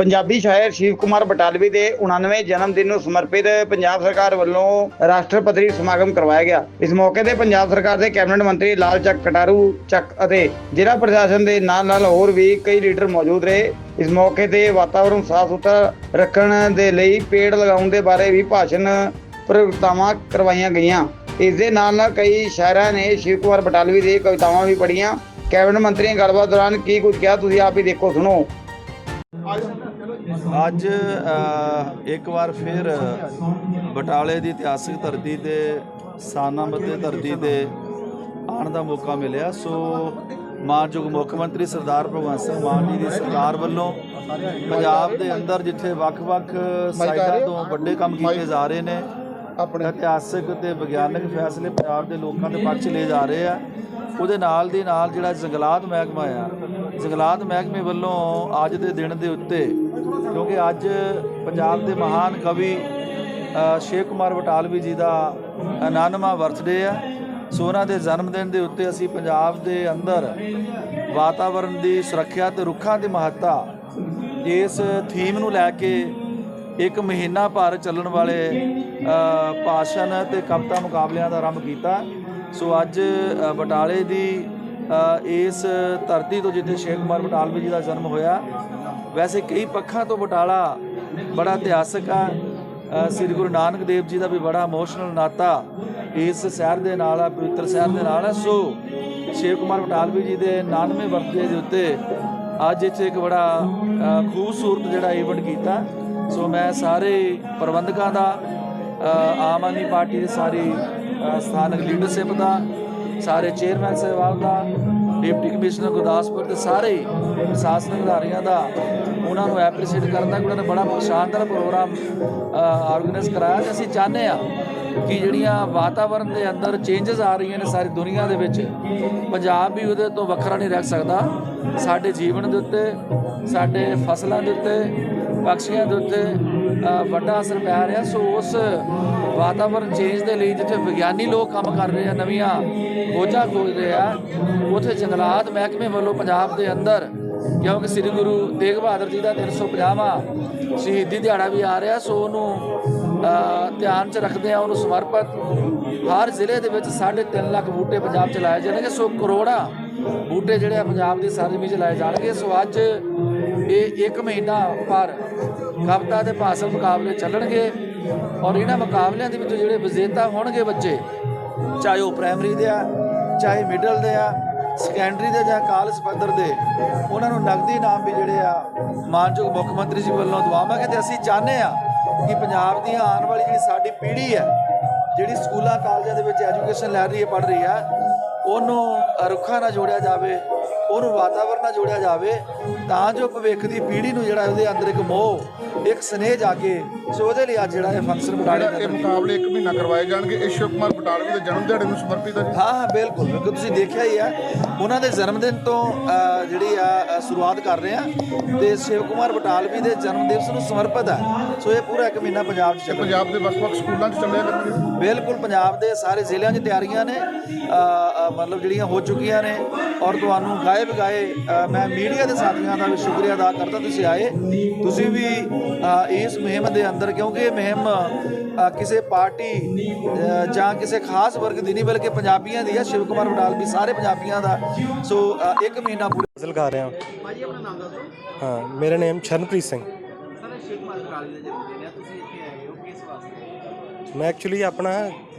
ਪੰਜਾਬੀ ਸ਼ਾਇਰ ਸ਼ਿਵ ਕੁਮਾਰ ਬਟਾਲਵੀ ਦੇ 99 ਜਨਮ ਦਿਨ ਨੂੰ ਸਮਰਪਿਤ ਪੰਜਾਬ ਸਰਕਾਰ ਵੱਲੋਂ ਰਾਸ਼ਟਰਪਤੀ ਸਮਾਗਮ ਕਰਵਾਇਆ ਗਿਆ। ਇਸ ਮੌਕੇ ਤੇ ਪੰਜਾਬ ਸਰਕਾਰ ਦੇ ਕੈਬਨਿਟ ਮੰਤਰੀ ਲਾਲ ਚੱਕ ਕਟਾਰੂ, ਚੱਕ ਅਤੇ ਜ਼ਿਲ੍ਹਾ ਪ੍ਰਸ਼ਾਸਨ ਦੇ ਨਾਲ ਨਾਲ ਹੋਰ ਵੀ ਕਈ ਲੀਡਰ ਮੌਜੂਦ ਰਹੇ। ਇਸ ਮੌਕੇ ਤੇ ਵਾਤਾਵਰਣ ਸਾਫ਼ ਸੁਥਰਾ ਰੱਖਣ ਦੇ ਲਈ ਪੇੜ ਲਗਾਉਣ ਦੇ ਬਾਰੇ ਵੀ ਭਾਸ਼ਣ ਪ੍ਰਗਟਾਵਾਂ ਕਰਵਾਈਆਂ ਗਈਆਂ। ਇਸ ਦੇ ਨਾਲ ਨਾਲ ਕਈ ਸ਼ਾਇਰਾਂ ਨੇ ਸ਼ਿਵ ਕੁਮਾਰ ਬਟਾਲਵੀ ਦੀ ਕਵਿਤਾਵਾਂ ਵੀ ਪੜ੍ਹੀਆਂ। ਕੈਬਨਿਟ ਮੰਤਰੀ ਨੇ ਗੱਲਬਾਤ ਦੌਰਾਨ ਕੀ ਕੁਝ ਕਿਹਾ, ਤੁਸੀਂ ਆਪ ਹੀ ਦੇਖੋ, ਸੁਣੋ। ਅੱਜ ਇੱਕ ਵਾਰ ਫਿਰ ਬਟਾਲੇ ਦੀ ਇਤਿਹਾਸਿਕ ਧਰਤੀ ਤੇ ਸਾਨਾਮਤ ਦੀ ਧਰਤੀ ਤੇ ਆਉਣ ਦਾ ਮੌਕਾ ਮਿਲਿਆ। ਸੋ ਮਾਨਯੋਗ ਮੁੱਖ ਮੰਤਰੀ ਸਰਦਾਰ ਭਗਵੰਤ ਸਿੰਘ ਮਾਨ ਜੀ ਦੀ ਸਰਕਾਰ ਵੱਲੋਂ ਪੰਜਾਬ ਦੇ ਅੰਦਰ ਜਿੱਥੇ ਵੱਖ-ਵੱਖ ਸਾਈਡਾਂ ਤੋਂ ਵੱਡੇ ਕੰਮ ਕੀਤੇ ਜਾ ਰਹੇ ਨੇ ਆਪਣੇ ਇਤਿਹਾਸਕ ਤੇ ਵਿਗਿਆਨਕ ਫੈਸਲੇ ਪੰਜਾਬ ਦੇ ਲੋਕਾਂ ਦੇ ਪੱਖ 'ਚ ਲਏ ਜਾ ਰਹੇ ਆ। ਉਹਦੇ ਨਾਲ ਦੀ ਨਾਲ ਜਿਹੜਾ ਜੰਗਲਾਤ ਮਹਿਕਮਾ ਆ ਜੰਗਲਾਤ ਮਹਿਕਮੇ ਵੱਲੋਂ ਅੱਜ ਦੇ ਦਿਨ ਦੇ ਉੱਤੇ ਕਿਉਂਕਿ ਅੱਜ ਪੰਜਾਬ ਦੇ ਮਹਾਨ ਕਵੀ ਅ, ਸ਼ੇਖ ਕੁਮਾਰ ਬਟਾਲਵੀ ਜੀ ਦਾ 99ਵਾਂ ਬਰਥਡੇ ਆ। ਸੋ ਉਹਨਾਂ ਦੇ ਜਨਮ ਦਿਨ ਦੇ ਉੱਤੇ ਅਸੀਂ ਪੰਜਾਬ ਦੇ ਅੰਦਰ ਵਾਤਾਵਰਣ ਦੀ ਸੁਰੱਖਿਆ ਤੇ ਰੁੱਖਾਂ ਦੀ ਮਹੱਤਤਾ ਇਸ ਥੀਮ ਨੂੰ ਲੈ ਕੇ ਇੱਕ ਮਹੀਨਾ ਭਰ ਚੱਲਣ ਵਾਲੇ ਭਾਸ਼ਣ ਤੇ ਕਵਿਤਾ ਮੁਕਾਬਲਿਆਂ ਦਾ ਆਰੰਭ ਕੀਤਾ। ਸੋ ਅੱਜ ਬਟਾਲੇ ਦੀ ਇਸ ਧਰਤੀ ਤੋਂ ਜਿੱਥੇ ਸ਼ੇਖ ਕੁਮਾਰ ਬਟਾਲਵੀ ਜੀ ਦਾ ਜਨਮ ਹੋਇਆ, ਵੈਸੇ ਕਈ ਪੱਖਾਂ ਤੋਂ ਬਟਾਲਾ ਬੜਾ ਇਤਿਹਾਸਕ ਆ। ਸ੍ਰੀ ਗੁਰੂ ਨਾਨਕ ਦੇਵ ਜੀ ਦਾ ਵੀ ਬੜਾ ਇਮੋਸ਼ਨਲ ਨਾਤਾ ਇਸ ਸ਼ਹਿਰ ਦੇ ਨਾਲ ਆ, ਪਵਿੱਤਰ ਸ਼ਹਿਰ ਦੇ ਨਾਲ ਹੈ ਸੋ ਸ਼ੇਖ ਕੁਮਾਰ ਬਟਾਲਵੀ ਜੀ ਦੇ 99ਵੇਂ ਬਰਥਡੇ ਦੇ ਉੱਤੇ ਅੱਜ ਇੱਥੇ ਇੱਕ ਬੜਾ ਖੂਬਸੂਰਤ ਜਿਹੜਾ ਇਵੈਂਟ ਕੀਤਾ। ਸੋ ਮੈਂ ਸਾਰੇ ਪ੍ਰਬੰਧਕਾਂ ਦਾ ਆਮ ਆਦਮੀ ਪਾਰਟੀ ਦੀ ਸਾਰੀ ਸਥਾਨਕ ਲੀਡਰਸ਼ਿਪ ਦਾ, ਸਾਰੇ ਚੇਅਰਮੈਨ ਸਾਹਿਬਾਨ ਦਾ ਡਿਪਟੀ ਕਮਿਸ਼ਨਰ ਗੁਰਦਾਸਪੁਰ ਦੇ ਸਾਰੇ ਹੀ ਪ੍ਰਸ਼ਾਸਨਿਕ ਅਧਿਕਾਰੀਆਂ ਦਾ, ਉਹਨਾਂ ਨੂੰ ਐਪਰੀਸ਼ੀਏਟ ਕਰਦਾ ਕਿ ਉਹਨਾਂ ਨੇ ਬੜਾ ਸ਼ਾਨਦਾਰ ਪ੍ਰੋਗਰਾਮ ਆਰਗੇਨਾਈਜ਼ ਕਰਾਇਆ ਤੇ ਅਸੀਂ ਚਾਹੁੰਦੇ ਆ ਕਿ ਜਿਹੜੀਆਂ ਵਾਤਾਵਰਣ ਦੇ ਅੰਦਰ ਚੇਂਜਸ ਆ ਰਹੀਆਂ ਨੇ ਸਾਰੀ ਦੁਨੀਆ ਦੇ ਵਿੱਚ, ਪੰਜਾਬ ਵੀ ਉਹਦੇ ਤੋਂ ਵੱਖਰਾ ਨਹੀਂ ਰਹਿ ਸਕਦਾ। ਸਾਡੇ ਜੀਵਨ ਦੇ ਉੱਤੇ, ਸਾਡੇ ਫਸਲਾਂ ਦੇ ਉੱਤੇ, ਪਕਸ਼ੀਆਂ ਦੇ ਉੱਤੇ ਵੱਡਾ ਅਸਰ ਪੈ ਰਿਹਾ। ਸੋ ਉਸ ਵਾਤਾਵਰਣ ਚੇਂਜ ਦੇ ਲਈ ਜਿੱਥੇ ਵਿਗਿਆਨੀ ਲੋਕ ਕੰਮ ਕਰ ਰਹੇ ਆ, ਨਵੀਆਂ ਖੋਜਾਂ ਖੋਜ ਰਹੇ ਆ, ਉੱਥੇ ਜੰਗਲਾਤ ਮਹਿਕਮੇ ਵੱਲੋਂ ਪੰਜਾਬ ਦੇ ਅੰਦਰ ਕਿਉਂਕਿ ਸ੍ਰੀ ਗੁਰੂ ਤੇਗ ਬਹਾਦਰ ਜੀ ਦਾ 350ਵਾਂ ਸ਼ਹੀਦੀ ਦਿਹਾੜਾ ਵੀ ਆ ਰਿਹਾ। ਸੋ ਉਹਨੂੰ ਧਿਆਨ 'ਚ ਰੱਖਦੇ ਆ, ਉਹਨੂੰ ਸਮਰਪਿਤ ਹਰ ਜ਼ਿਲ੍ਹੇ ਦੇ ਵਿੱਚ 3.5 ਲੱਖ ਬੂਟੇ ਪੰਜਾਬ 'ਚ ਲਾਏ ਜਾਣਗੇ। ਸੋ ਕਰੋੜਾਂ ਬੂਟੇ ਜਿਹੜੇ ਆ ਪੰਜਾਬ ਦੀ ਸਰਜ਼ਮੀਨ 'ਚ ਲਾਏ ਜਾਣਗੇ। ਸੋ ਅੱਜ ਇਹ ਇੱਕ ਮਹੀਨਾ ਪਰ ਕਵਿਤਾ ਦੇ ਭਾਸ਼ਣ ਮੁਕਾਬਲੇ ਚੱਲਣਗੇ ਔਰ ਇਹਨਾਂ ਮੁਕਾਬਲਿਆਂ ਦੇ ਵਿੱਚ ਜਿਹੜੇ ਵਿਜੇਤਾ ਹੋਣਗੇ ਬੱਚੇ, ਚਾਹੇ ਉਹ ਪ੍ਰਾਇਮਰੀ ਦੇ ਆ, ਚਾਹੇ ਮਿਡਲ ਦੇ ਆ ਸੈਕੰਡਰੀ ਦੇ ਜਾਂ ਕਾਲਜ ਪੱਧਰ ਦੇ, ਉਹਨਾਂ ਨੂੰ ਨਗਦੀ ਇਨਾਮ ਵੀ ਜਿਹੜੇ ਆ, ਮਾਨਯੋਗ ਮੁੱਖ ਮੰਤਰੀ ਜੀ ਵੱਲੋਂ ਦਵਾਵਾਂਗੇ ਤੇ ਅਸੀਂ ਚਾਹੁੰਦੇ ਆ ਕਿ ਪੰਜਾਬ ਦੀ ਆਉਣ ਵਾਲੀ ਜਿਹੜੀ ਸਾਡੀ ਪੀੜ੍ਹੀ ਹੈ, ਜਿਹੜੀ ਸਕੂਲਾਂ, ਕਾਲਜਾਂ ਦੇ ਵਿੱਚ ਐਜੂਕੇਸ਼ਨ ਲੈ ਰਹੀ ਹੈ, ਪੜ੍ਹ ਰਹੀ ਹੈ ਉਹਨੂੰ ਰੁੱਖਾਂ ਨਾਲ ਜੋੜਿਆ ਜਾਵੇ ਉਹਨੂੰ ਵਾਤਾਵਰਣ ਨਾਲ ਜੋੜਿਆ ਜਾਵੇ ਤਾਂ ਜੋ ਭਵਿੱਖ ਦੀ ਪੀੜ੍ਹੀ ਨੂੰ ਜਿਹੜਾ ਉਹਦੇ ਅੰਦਰ ਇੱਕ ਮੋਹ ਇੱਕ ਸਨੇਹ ਜਾਗੇ ਸੋ ਉਹਦੇ ਲਈ ਅੱਜ ਜਿਹੜਾ ਇਹ ਫੰਕਸ਼ਨ ਬਟਾਲੇ ਦਾ ਮੁਕਾਬਲੇ ਇੱਕ ਮਹੀਨਾ ਕਰਵਾਏ ਜਾਣਗੇ ਇਹ ਸ਼ਿਵ ਕੁਮਾਰ ਬਟਾਲਵੀ ਦੇ ਜਨਮ ਦਿਹਾੜੇ ਨੂੰ ਸਮਰਪਿਤ ਹੈ ਜੀ। ਹਾਂ ਹਾਂ ਬਿਲਕੁਲ ਬਿਲਕੁਲ ਤੁਸੀਂ ਦੇਖਿਆ ਹੀ ਆ ਉਹਨਾਂ ਦੇ ਜਨਮ ਦਿਨ ਤੋਂ ਜਿਹੜੀ ਆ ਸ਼ੁਰੂਆਤ ਕਰ ਰਹੇ ਆ ਤੇ ਸ਼ਿਵ ਕੁਮਾਰ ਬਟਾਲਵੀ ਦੇ ਜਨਮ ਦਿਵਸ ਨੂੰ ਸਮਰਪਿਤ ਹੈ ਸੋ ਇਹ ਪੂਰਾ ਇੱਕ ਮਹੀਨਾ ਪੰਜਾਬ 'ਚ ਚੱਲੇਗਾ ਪੰਜਾਬ ਦੇ ਵੱਖ-ਵੱਖ ਸਕੂਲਾਂ 'ਚ ਚੱਲਿਆ ਕਰਨਗੇ ਬਿਲਕੁਲ ਪੰਜਾਬ ਦੇ ਸਾਰੇ ਜ਼ਿਲ੍ਹਿਆਂ 'ਚ ਤਿਆਰੀਆਂ ਨੇ। ਮਤਲਬ ਜਿਹੜੀਆਂ ਹੋ ਚੁੱਕੀਆਂ ਨੇ ਔਰ ਤੁਹਾਨੂੰ ਗਾਏ ਬਗਾਏ ਮੈਂ ਮੀਡੀਆ ਦੇ ਸਾਥੀਆਂ ਦਾ ਵੀ ਸ਼ੁਕਰੀਆ ਅਦਾ ਕਰਦਾ ਤੁਸੀਂ ਆਏ। ਤੁਸੀਂ ਵੀ ਇਸ ਮੁਹਿੰਮ ਦੇ ਅੰਦਰ ਕਿਉਂਕਿ ਇਹ ਮੁਹਿੰਮ ਕਿਸੇ ਪਾਰਟੀ ਜਾਂ ਕਿਸੇ ਖਾਸ ਵਰਗ ਦੀ ਨਹੀਂ ਬਲਕਿ ਪੰਜਾਬੀਆਂ ਦੀ ਹੈ ਸ਼ਿਵ ਕੁਮਾਰ ਬਟਾਲਵੀ ਸਾਰੇ ਪੰਜਾਬੀਆਂ ਦਾ ਸੋ ਅ, ਇੱਕ ਮਹੀਨਾ ਪੂਰਾ ਗਜ਼ਲ ਗਾ ਰਿਹਾ ਭਾਜੀ ਆਪਣਾ ਨਾਮ ਦੱਸੋ ਹਾਂ ਮੇਰਾ ਨਾਮ ਸ਼ਰਨਪ੍ਰੀਤ ਸਿੰਘ ਸਰ ਸ਼ੇਖ ਕੁਮਾਰ ਬਟਾਲਵੀ ਦਾ ਜਨਮ ਦਿਨ ਹੈ ਤੁਸੀਂ ਇੱਥੇ ਆਏ ਹੋ ਕਿਸ ਵਾਸਤੇ ਮੈਂ ਐਕਚੁਅਲੀ ਆਪਣਾ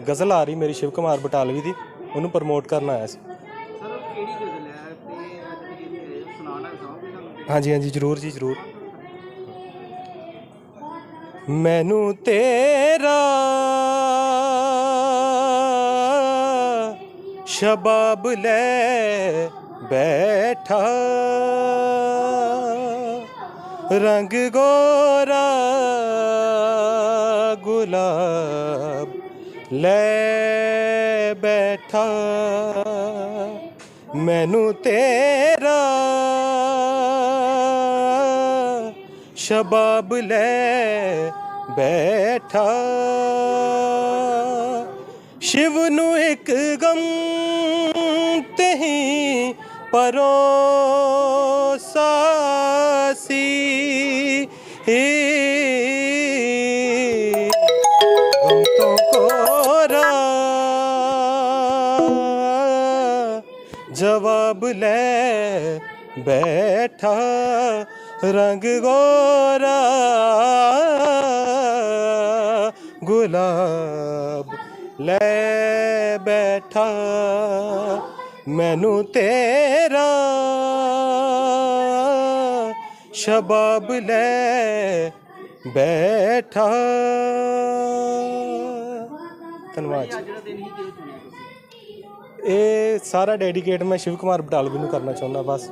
ਗਜ਼ਲ ਆ ਰਹੀ ਮੇਰੀ ਸ਼ਿਵ ਕੁਮਾਰ ਬਟਾਲਵੀ ਦੀ ਉਹਨੂੰ ਪ੍ਰਮੋਟ ਕਰਨ ਆਇਆ ਸੀ ਸਰ ਉਹ ਕਿਹੜੀ ਗਜ਼ਲ ਹੈ ਤੇ ਅੱਜ ਤੁਸੀਂ ਇੱਥੇ ਸੁਣਾਉਣਾ ਚਾਹੋਗੇ ਸਾਨੂੰ ਹਾਂਜੀ ਹਾਂਜੀ ਜ਼ਰੂਰ ਜੀ ਜ਼ਰੂਰ ਮੈਨੂੰ ਤੇਰਾ ਸ਼ਬਾਬ ਲੈ ਬੈਠਾ। ਰੰਗ ਗੋਰਾ ਗੁਲਾਬ ਲੈ ਬੈਠਾ। ਮੈਨੂੰ ਤੇਰਾ ਸ਼ਬਾਬ ਲੈ ਬੈਠਾ। ਸ਼ਿਵ ਨੂੰ ਇੱਕ ਗਮ ਤਹੀਂ ਪਰੋਸਾਸੀ ਹੀ ਜਵਾਬ ਲੈ ਬੈਠਾ ਰੰਗ ਗੋਰਾ ਗੁਲਾਬ ਲੈ ਬੈਠਾ, ਮੈਨੂੰ ਤੇਰਾ ਸ਼ਬਾਬ ਲੈ ਬੈਠਾ। ਧੰਨਵਾਦ ਜੀ। ਇਹ ਸਾਰਾ ਡੈਡੀਕੇਟ ਮੈਂ ਸ਼ਿਵ ਕੁਮਾਰ ਬਟਾਲਵੀ ਨੂੰ ਕਰਨਾ ਚਾਹੁੰਦਾ, ਬਸ।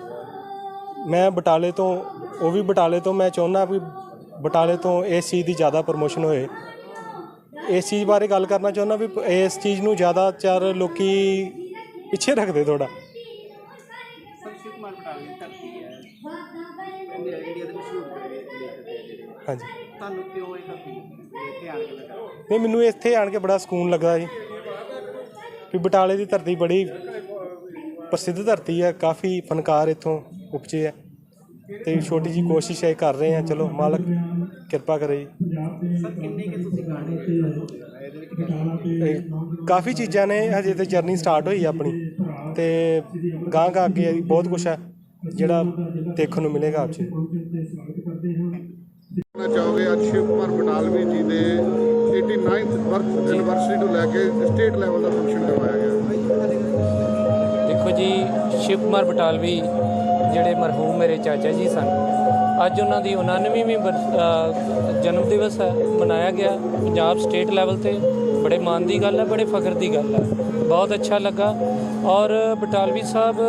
ਮੈਂ ਬਟਾਲੇ ਤੋਂ, ਉਹ ਵੀ ਬਟਾਲੇ ਤੋਂ ਮੈਂ ਚਾਹੁੰਦਾ ਵੀ ਬਟਾਲੇ ਤੋਂ ਇਸ ਚੀਜ਼ ਦੀ ਜ਼ਿਆਦਾ ਪ੍ਰਮੋਸ਼ਨ ਹੋਏ। ਇਸ ਚੀਜ਼ ਬਾਰੇ ਗੱਲ ਕਰਨਾ ਚਾਹੁੰਦਾ ਵੀ ਇਸ ਚੀਜ਼ ਨੂੰ ਜ਼ਿਆਦਾ ਚਾਰ ਲੋਕੀ ਪਿੱਛੇ ਰੱਖਦੇ ਥੋੜਾ ਹਾਂਜੀ। ਤੁਹਾਨੂੰ ਕਿਉਂ ਇਹ ਧਰਤੀ ਇੱਥੇ ਆਣ ਕੇ ਲੱਗਾ ਨਹੀਂ, ਮੈਨੂੰ ਇੱਥੇ ਆਣ ਕੇ ਬੜਾ ਸਕੂਨ ਲੱਗਾ ਜੀ ਵੀ ਬਟਾਲੇ ਦੀ ਧਰਤੀ ਬੜੀ ਪ੍ਰਸਿੱਧ ਧਰਤੀ ਹੈ ਕਾਫੀ ਫਨਕਾਰ ਇੱਥੋਂ ਉਪਜੇ ਹੈ ਤੇ ਛੋਟੀ ਜੀ ਕੋਸ਼ਿਸ਼ ਹੈ ਕਰ ਰਹੇ ਹਾਂ ਚਲੋ ਮਾਲਕ ਕਿਰਪਾ ਕਰੇ ਜੀ। ਸਰ ਕਿੰਨੇ ਕਿ ਤੁਸੀਂ ਗਾਣੇ ਇਹਦੇ ਵਿੱਚ ਇਹ ਕਾਫੀ ਚੀਜ਼ਾਂ ਨੇ ਹਜੇ ਤੇ ਜਰਨੀ ਸਟਾਰਟ ਹੋਈ ਹੈ ਆਪਣੀ ਤੇ ਗਾਂ ਗਾਂ ਅੱਗੇ ਬਹੁਤ ਕੁਝ ਹੈ ਜਿਹੜਾ ਦੇਖਣ ਨੂੰ ਮਿਲੇਗਾ ਆਪ ਜੀ ਕਹਿਣਾ ਚਾਹੋਗੇ ਅੱਜ ਸ਼ਿਵ ਕੁਮਾਰ ਬਟਾਲਵੀ ਜੀ ਦੇ 89th ਬਰਥ ਐਨਵਰਸਰੀ ਨੂੰ ਲੈ ਕੇ ਸਟੇਟ ਲੈਵਲ ਦਾ ਫੰਕਸ਼ਨ ਕਰਵਾਇਆ ਗਿਆ। ਦੇਖੋ ਜੀ ਸ਼ਿਵ ਕੁਮਾਰ ਬਟਾਲਵੀ ਜਿਹੜੇ ਮਰਹੂਮ ਮੇਰੇ ਚਾਚਾ ਜੀ ਸਨ ਅੱਜ ਉਹਨਾਂ ਦੀ 99ਵੀਂ ਜਨਮ ਦਿਵਸ ਹੈ, ਮਨਾਇਆ ਗਿਆ ਪੰਜਾਬ ਸਟੇਟ ਲੈਵਲ ਤੇ। ਬੜੇ ਮਾਣ ਦੀ ਗੱਲ ਹੈ, ਬੜੇ ਫਖਰ ਦੀ ਗੱਲ ਹੈ। ਬਹੁਤ ਅੱਛਾ ਲੱਗਾ। ਔਰ ਬਟਾਲਵੀ ਸਾਹਿਬ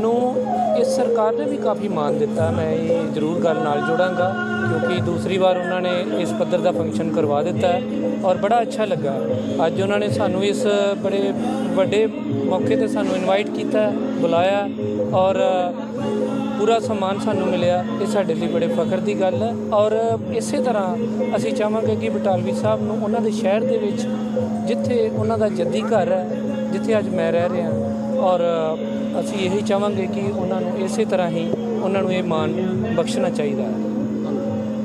ਨੂੰ ਇਸ ਸਰਕਾਰ ਨੇ ਵੀ ਕਾਫੀ ਮਾਣ ਦਿੱਤਾ। ਮੈਂ ਇਹ ਜ਼ਰੂਰ ਗੱਲ ਨਾਲ ਜੋੜਾਂਗਾ, ਕਿਉਂਕਿ ਦੂਸਰੀ ਵਾਰ ਉਹਨਾਂ ਨੇ ਇਸ ਪੱਧਰ ਦਾ ਫੰਕਸ਼ਨ ਕਰਵਾ ਦਿੱਤਾ ਹੈ ਔਰ ਬੜਾ ਅੱਛਾ ਲੱਗਾ। ਅੱਜ ਉਹਨਾਂ ਨੇ ਸਾਨੂੰ ਇਸ ਬੜੇ ਵੱਡੇ ਮੌਕੇ ਤੇ ਸਾਨੂੰ ਇਨਵਾਈਟ ਕੀਤਾ ਬੁਲਾਇਆ ਔਰ ਪੂਰਾ ਸਨਮਾਨ ਸਾਨੂੰ ਮਿਲਿਆ ਇਹ ਸਾਡੇ ਲਈ ਬੜੇ ਫਖਰ ਦੀ ਗੱਲ ਹੈ। ਔਰ ਇਸੇ ਤਰ੍ਹਾਂ ਅਸੀਂ ਚਾਹਾਂਗੇ ਕਿ ਬਟਾਲਵੀ ਸਾਹਿਬ ਨੂੰ ਉਹਨਾਂ ਦੇ ਸ਼ਹਿਰ ਦੇ ਵਿੱਚ, ਜਿੱਥੇ ਉਹਨਾਂ ਦਾ ਜੱਦੀ ਘਰ ਹੈ, ਜਿੱਥੇ ਅੱਜ ਮੈਂ ਰਹਿ ਰਿਹਾ ਔਰ ਅਸੀਂ ਇਹੀ ਚਾਹਾਂਗੇ ਕਿ ਉਹਨਾਂ ਨੂੰ ਇਸੇ ਤਰ੍ਹਾਂ ਹੀ ਉਹਨਾਂ ਨੂੰ ਇਹ ਮਾਣ ਬਖਸ਼ਣਾ ਚਾਹੀਦਾ ਹੈ।